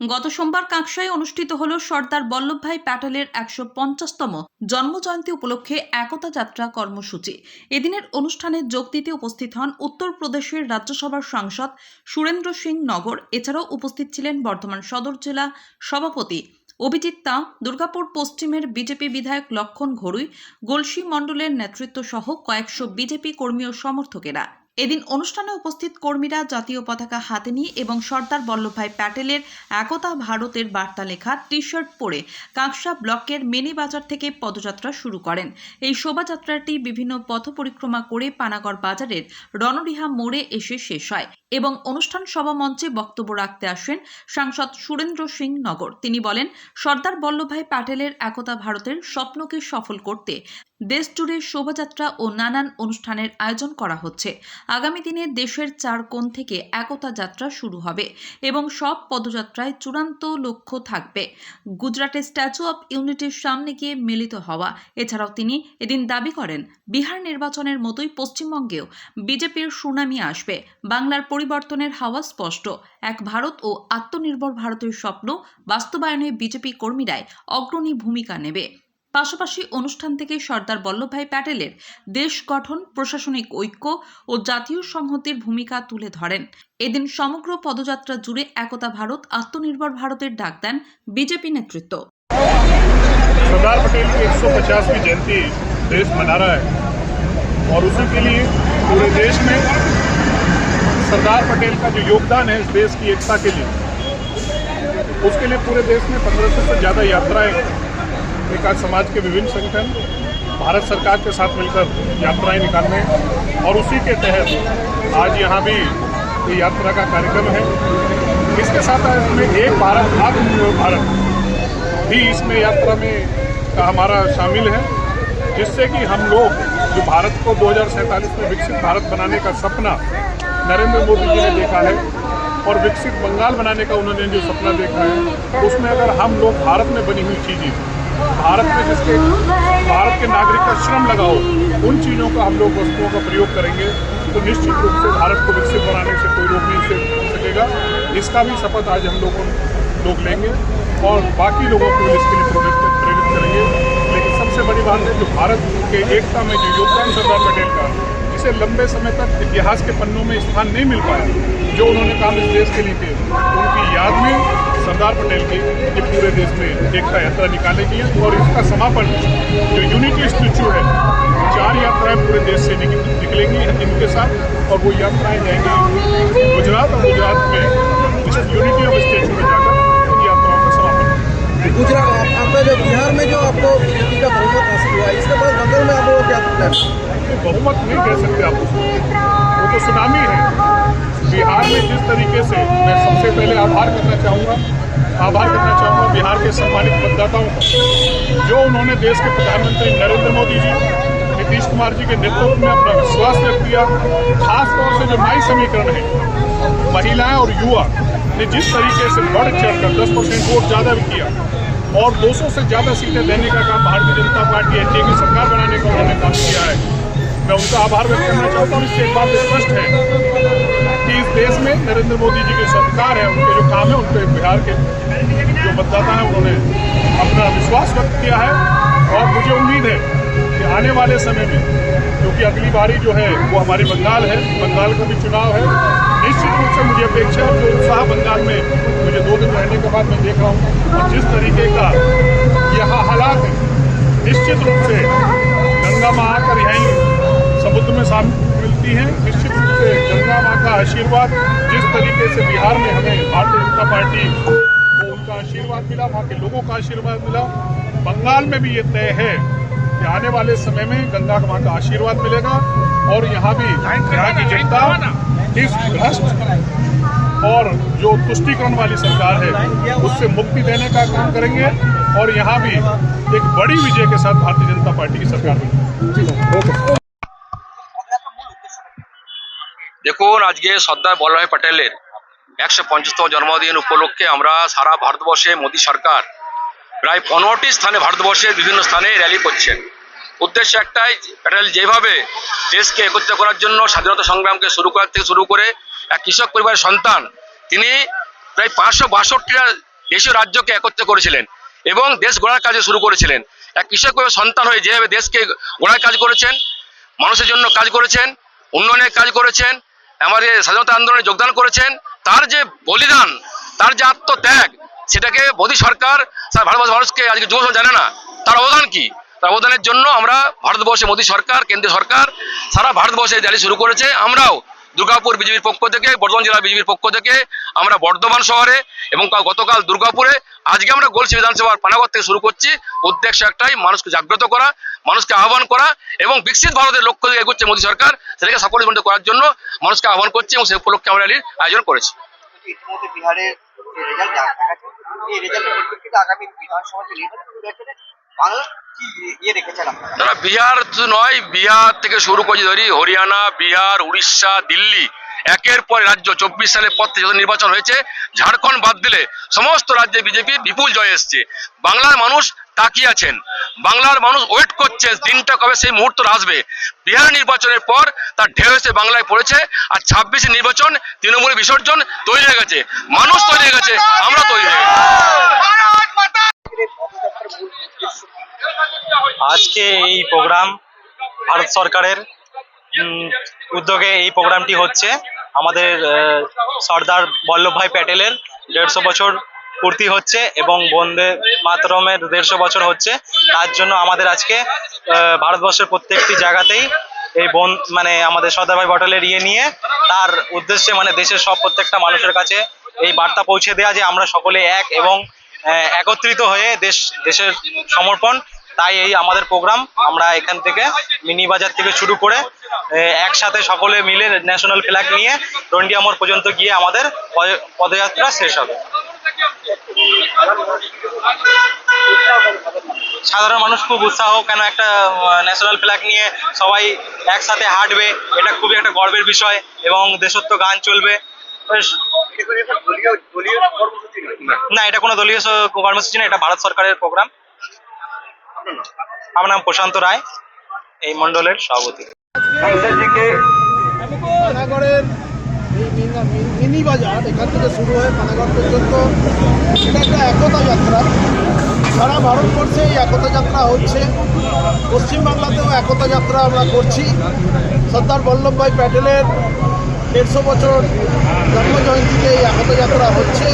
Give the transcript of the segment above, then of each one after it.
গত সোমবার কাঁকসায় অনুষ্ঠিত হল সর্দার বল্লভভাই প্যাটেলের একশো পঞ্চাশতম জন্মজয়ন্তী উপলক্ষে একতা যাত্রা কর্মসূচি। এদিনের অনুষ্ঠানে যোগ দিতে উপস্থিত হন উত্তরপ্রদেশের রাজ্যসভার সাংসদ সুরেন্দ্র সিং নগর। এছাড়াও উপস্থিত ছিলেন বর্ধমান সদর জেলা সভাপতি অভিজিৎ তা দুর্গাপুর পশ্চিমের বিজেপি বিধায়ক লক্ষণ ঘড়ুই গলসি মণ্ডলের নেতৃত্ব সহ কয়েকশো বিজেপি কর্মী ও সমর্থকেরা। এদিন অনুষ্ঠানে উপস্থিত কর্মীরা জাতীয় পতাকা হাতে নিয়ে এবং সর্দার বল্লভভাই প্যাটেলের একতা ভারতের বার্তা লেখা টি শার্ট পরে কাঁকসা ব্লকের মিনি বাজার থেকে পদযাত্রা শুরু করেন। এই শোভাযাত্রাটি বিভিন্ন পথ পরিক্রমা করে পানাগড় বাজারের রণরিহা মোড়ে এসে শেষ হয় এবং অনুষ্ঠান সভা মঞ্চে বক্তব্য রাখতে আসেন সাংসদ সুরেন্দ্র সিং নগর। তিনি বলেন, সর্দার বল্লভভাই প্যাটেলের একতা ভারতের স্বপ্নকে সফল করতে দেশ জুড়ে শোভাযাত্রা ও নানান অনুষ্ঠানের আয়োজন করা হচ্ছে। আগামী দিনে দেশের চার কোণ থেকে একতা যাত্রা শুরু হবে এবং সব পদযাত্রায় চূড়ান্ত লক্ষ্য থাকবে। গুজরাটের স্ট্যাচু অব ইউনিটির সামনে গিয়ে মিলিত হওয়া, এছাড়াও তিনি এদিন দাবি করেন, বিহার নির্বাচনের মতোই পশ্চিমবঙ্গেও বিজেপির সুনামি আসবে, বাংলার পরিবর্তনের হাওয়া স্পষ্ট, এক ভারত ও আত্মনির্ভর ভারতের স্বপ্ন বাস্তবায়নে বিজেপি কর্মীরাই অগ্রণী ভূমিকা নেবে। পাশাপাশি অনুষ্ঠান থেকে সর্দার বল্লভভাই প্যাটেলের দেশ গঠন প্রশাসনিক ঐক্য ও জাতীয় সংহতির ভূমিকা তুলে ধরেন এদিন সমগ্র পদযাত্রা জুড়ে একতা ভারত আত্মনির্ভর ভারতের ডাক দেন বিজেপি নেতৃত্ব सरदार पटेल की 150वीं जयंती देश मना रहा है और उसी के लिए पूरे देश में सरदार पटेल का जो योगदान है इस देश की एकता के लिए उसके लिए पूरे देश में पंद्रह सौ से ज़्यादा यात्राएं विकास समाज के विभिन्न संगठन भारत सरकार के साथ मिलकर यात्राएँ निकालने और उसी के तहत आज यहाँ भी ये यात्रा का कार्यक्रम है। इसके साथ इसमें एक भारत, आत्मनिर्भर भारत भी इसमें यात्रा में का हमारा शामिल है, जिससे कि हम लोग जो भारत को दो हज़ार सैंतालीस में विकसित भारत बनाने का सपना नरेंद्र मोदी जी ने देखा है और विकसित बंगाल बनाने का उन्होंने जो सपना देखा है, उसमें अगर हम लोग भारत में बनी हुई चीज़ें भारत में जिसके भारत के नागरिक का श्रम लगाओ, उन चीज़ों का हम लोग, वस्तुओं का प्रयोग करेंगे तो निश्चित रूप से भारत को विकसित बनाने से कोई रोक नहीं सकेगा। इसका भी शपथ आज हम लोगों, लोग लेंगे और बाकी लोगों को इसके लिए प्रेरित करेंगे। लेकिन सबसे बड़ी बात है जो भारत के एकता में जो योगदान सरदार पटेल का जिसे लंबे समय तक इतिहास के पन्नों में स्थान नहीं मिल पाया, जो उन्होंने काम इस देश के लिए किए। उनकी याद में सरदार पटेल की ये पूरे देश में एकता यात्रा निकाले गई है और इसका समापन जो यूनिटी स्टेचू है, चार यात्राएँ पूरे देश से निकलेंगी इनके साथ और वो यात्राएँ जाएँगी गुजरात और गुजरात में। यूनिटी ऑफ़ स्टेचू में गुजरात आपका जो बिहार में जो आपको बीजेपी का बहुमत हासिल हुआ, इसके बाद बंगाल में आप लोगों क्या बहुमत नहीं कह सकते आप वो तो सुनामी है। बिहार में जिस तरीके से मैं सबसे पहले आभार करना चाहूँगा, आभार करना चाहूँगा बिहार के सम्मानित मतदाताओं का। जो उन्होंने देश के प्रधानमंत्री नरेंद्र मोदी जी, नीतीश कुमार जी के नेतृत्व में अपना विश्वास व्यक्त किया खास तौर से जो नाई समीकरण है महिलाएँ और युवा ने जिस तरीके से बढ़ चढ़कर दस परसेंट वोट ज़्यादा भी किया और 200 से ज़्यादा सीटें देने का काम भारतीय जनता पार्टी एनडीए की सरकार बनाने का उन्होंने काम किया है। मैं उनका आभार व्यक्त करना चाहता हूँ। इससे एक बात स्पष्ट है कि इस देश में नरेंद्र मोदी जी की सरकार है, उनके जो काम है उन पर बिहार के जो मतदाता हैं, उन्होंने अपना विश्वास व्यक्त किया है और मुझे उम्मीद है कि आने वाले समय में, क्योंकि अगली बारी जो है, वो हमारी बंगाल है, बंगाल का भी चुनाव है। निश्चित रूप से मुझे अपेक्षा है, जो उत्साह बंगाल में मुझे दो दिन रहने के बाद मैं देख रहा हूँ, और जिस तरीके का यहाँ हालात है, निश्चित रूप से गंगा माँ आकर यहीं समुद्र में शामिल मिलती हैं। निश्चित रूप से गंगा माँ का आशीर्वाद, जिस तरीके से बिहार में हमें भारतीय जनता पार्टी को उनका आशीर्वाद मिला, वहाँ के लोगों का आशीर्वाद मिला, बंगाल में भी ये तय है। कि आने वाले समय में गंगा माँ का आशीर्वाद मिलेगा और यहाँ भी यहाँ की जनता इस भ्रष्ट और जो तुष्टिकरण वाली सरकार है उससे मुक्ति देने का काम करेंगे और यहाँ भी एक बड़ी विजय के साथ भारतीय जनता पार्टी की सरकार बनेगी দেখুন আজকে সর্দার বল্লভভাই প্যাটেলের একশো পঞ্চাশতম জন্মদিন উপলক্ষে আমরা সারা ভারতবর্ষে মোদী সরকার প্রায় পনেরোটি স্থানে ভারতবর্ষের বিভিন্ন স্থানে র্যালি করছেন। উদ্দেশ্য একটাই, প্যাটেল যেভাবে দেশকে একত্রিত করার জন্য স্বাধীনতা সংগ্রামকে শুরু করার থেকে শুরু করে এক কৃষক পরিবারের সন্তান, তিনি প্রায় পাঁচশো বাষট্টিটা দেশীয় রাজ্যকে একত্র করেছিলেন এবং দেশ গড়ার কাজে শুরু করেছিলেন। এক কৃষক হয়ে সন্তান হয়ে যেভাবে দেশকে গড়ার কাজ করেছেন, মানুষের জন্য কাজ করেছেন উন্নয়নের কাজ করেছেন, আমাদের স্বাধীনতা আন্দোলনে যোগদান করেছেন, তার যে বলিদান, তার যে আত্মত্যাগ সেটাকে মোদী সরকার, সারা ভারতবর্ষ মানুষকে আজকে যুব জানে না। তার অবদান কি? তার অবদানের জন্য আমরা ভারতবর্ষে মোদী সরকার, কেন্দ্রীয় সরকার, সারা ভারতবর্ষে র্যালি শুরু করেছে। আমরাও দুর্গাপুর বিজেপির পক্ষ থেকে, বর্ধমান জেলা বিজেপির পক্ষ থেকে, আমরা বর্ধমান শহরে এবং গতকাল দুর্গাপুরে আজকে আমরা গোলসি বিধানসভার পানাগড় থেকে শুরু করছি। উদ্দেশ্য একটাই, মানুষকে জাগ্রত করা, মানুষকে আহ্বান করা এবং বিকশিত ভারতের লক্ষ্য এগোচ্ছে মোদী সরকার, সেটাকে সাফল্যমণ্ডিত করার জন্য মানুষকে আহ্বান করছি এবং সেই উপলক্ষে আমরা র্যালির আয়োজন করেছি। ইতিমধ্যে বিহারের যে রেজাল্ট দেখাচ্ছে। এই রেজাল্টের পরিপ্রেক্ষিতে আগামী বিধানসভা যে নির্বাচন ইয়ে বিহার নয়, বিহার থেকে শুরু করে ধরি, হরিয়ানা, বিহার, উড়িষ্যা, দিল্লি। একের পর রাজ্য, চব্বিশ সালের পর থেকে নির্বাচন হয়েছে, ঝাড়খণ্ড বাদ দিলে সমস্ত রাজ্যে বিজেপি বিপুল জয় এসছে। বাংলার মানুষ তাকিয়ে আছেন। বাংলার মানুষ ওয়েট করছে দিনটা কবে, সেই মুহূর্ত আসবে। বিহার নির্বাচনের পর তার ঢেউ এসে বাংলায় পড়েছে আর ছাব্বিশে নির্বাচন তৃণমূল বিসর্জন তৈরি হয়ে গেছে। মানুষ তৈরি হয়ে গেছে, আমরা তৈরি হয়ে আজকে এই প্রোগ্রাম ভারত সরকারের উদ্যোগে এই প্রোগ্রামটি হচ্ছে। আমাদের সর্দার বল্লভভাই প্যাটেলের দেড়শো বছর পূর্তি হচ্ছে এবং বন্দে মাতরমের দেড়শো বছর হচ্ছে। তার জন্য আমাদের আজকে ভারতবর্ষের প্রত্যেকটি জায়গাতেই এই বন মানে আমাদের সর্দারভাই পটেলের ইয়ে নিয়ে তার উদ্দেশ্যে মানে দেশের সব প্রত্যেকটা মানুষের কাছে এই বার্তা পৌঁছে দেওয়া যে আমরা সকলে এক এবং একত্রিত হয়ে দেশ, দেশের সমর্পণ। তাই এই আমাদের প্রোগ্রাম, আমরা এখান থেকে মিনি বাজার থেকে শুরু করে একসাথে সকলে মিলে ন্যাশনাল ফ্ল্যাগ নিয়ে টন্ডিয়া মোড় পর্যন্ত গিয়ে আমাদের পদ- পদযাত্রা শেষ হবে। সাধারণ মানুষ খুব উৎসাহ কেন একটা ন্যাশনাল ফ্ল্যাগ নিয়ে সবাই একসাথে হাঁটবে এটা খুবই একটা গর্বের বিষয় এবং দেশত্ব গান চলবে। না এটা কোনো দলীয় কর্মসূচি না এটা ভারত সরকারের প্রোগ্রাম আমার নাম প্রশান্ত রায় এই মন্ডলের সভাপতি। মিনা- বাজার, এখান থেকে শুরু হয়ে পানাগড় পর্যন্ত। এটা একটা একতা যাত্রা। সারা ভারতবর্ষে এই একতা যাত্রা হচ্ছে। পশ্চিমবাংলাতেও একতা যাত্রা আমরা করছি। সর্দার বল্লভভাই প্যাটেলের দেড়শো বছর জন্ম জয়ন্তীতে এই একতা যাত্রা হচ্ছে।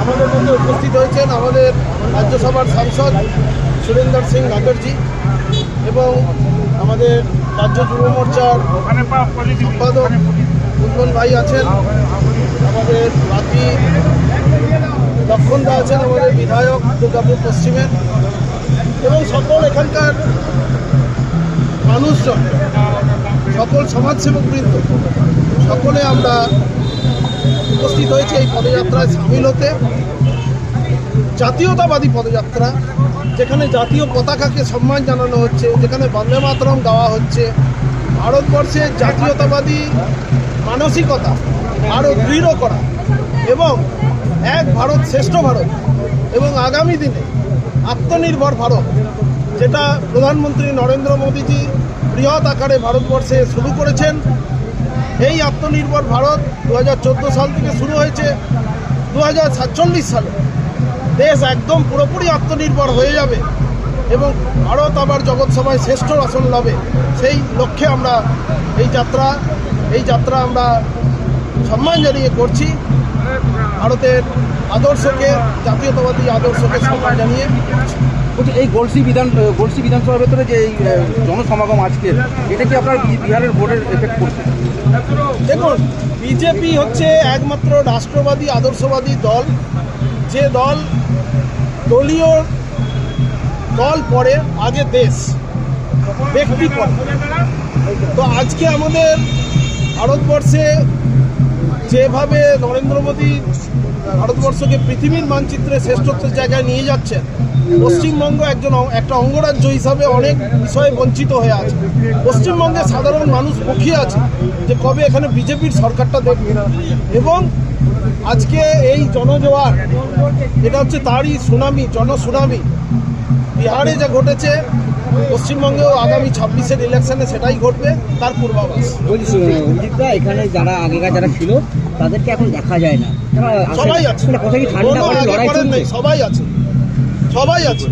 আমাদের মধ্যে উপস্থিত হয়েছেন আমাদের রাজ্যসভার সাংসদ সুরেন্দর সিং নাগরজি এবং আমাদের রাজ্য যুব মোর্চার সম্পাদক উজ্জ্বল ভাই আছেন, আমাদের বাকি লক্ষণদা আছেন আমাদের বিধায়ক দুর্গাপুর পশ্চিমের এবং সকল এখানকার মানুষজন, সকল সমাজসেবক বৃন্দ, সকলে আমরা উপস্থিত হয়েছে এই পদযাত্রায় সামিল হতে। জাতীয়তাবাদী পদযাত্রা, যেখানে জাতীয় পতাকাকে সম্মান জানানো হচ্ছে, যেখানে বন্দে মাতরম গাওয়া হচ্ছে। ভারতবর্ষের জাতীয়তাবাদী মানসিকতা আরও দৃঢ় করা এবং এক ভারত শ্রেষ্ঠ ভারত এবং আগামী দিনে আত্মনির্ভর ভারত, যেটা প্রধানমন্ত্রী নরেন্দ্র মোদীজি বৃহৎ আকারে ভারতবর্ষে শুরু করেছেন। এই আত্মনির্ভর ভারত দু হাজার চোদ্দ সাল থেকে শুরু হয়েছে। দু হাজার সাতচল্লিশ সালে দেশ একদম পুরোপুরি আত্মনির্ভর হয়ে যাবে এবং ভারত আবার জগৎ সভায় শ্রেষ্ঠ আসন লবে সেই লক্ষ্যে আমরা এই যাত্রা এই যাত্রা আমরা সম্মান জানিয়ে করছি। ভারতের আদর্শকে জাতীয়তাবাদী আদর্শকে সম্মান জানিয়ে। বলছি এই গোলসি বিধান গোলসি বিধানসভার ভেতরে যে এই জনসমাগম আজকে এটা কি আপনার বিহারের ভোটের এফেক্ট করছে দেখুন বিজেপি হচ্ছে একমাত্র রাষ্ট্রবাদী আদর্শবাদী দল। যে দল দলীয় দল পরে আগে দেশ ব্যক্তি পরে তো আজকে আমাদের ভারতবর্ষে যেভাবে নরেন্দ্র মোদী ভারতবর্ষকে পৃথিবীর মানচিত্রে শ্রেষ্ঠত্বের জায়গায় নিয়ে যাচ্ছেন, পশ্চিমবঙ্গ একজন একটা অঙ্গরাজ্য হিসাবে অনেক বিষয়ে বঞ্চিত হয়ে আছে। পশ্চিমবঙ্গে সাধারণ মানুষ মুখিয়ে আছে যে কবে এখানে বিজেপির সরকারটা দেখবে। এবং আজকে এই জনজোয়ার, এটা হচ্ছে তারই সুনামি, জনসুনামি। বিহারে যা ঘটেছে পশ্চিমবঙ্গেও আগামী ছাব্বিশের ইলেকশনে সেটাই ঘটবে তার পূর্বাভাস। অভিজিৎদা এখানে যারা আগেকার যারা ছিল তাদেরকে এখন দেখা যায় না। মানে সবাই আছে। সবাই আছে। সবাই আছে।